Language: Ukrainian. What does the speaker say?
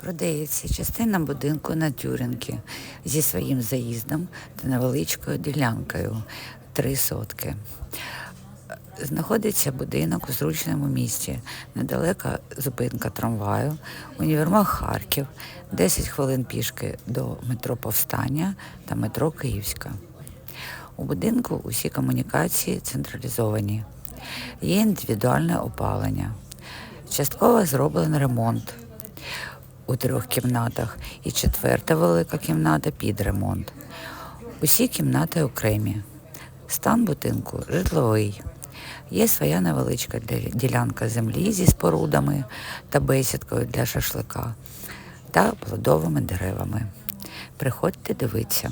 Продається частина будинку на Тюринки зі своїм заїздом та невеличкою ділянкою 3 сотки. Знаходиться будинок у зручному місці, недалека зупинка трамваю, універмаг Харків, 10 хвилин пішки до метро Повстання та метро Київська. У будинку усі комунікації централізовані. Є індивідуальне опалення. Частково зроблений ремонт у трьох кімнатах і четверта велика кімната під ремонт. Усі кімнати окремі. Стан будинку житловий. Є своя невеличка ділянка землі зі спорудами та бесідкою для шашлика та плодовими деревами. Приходьте дивитися.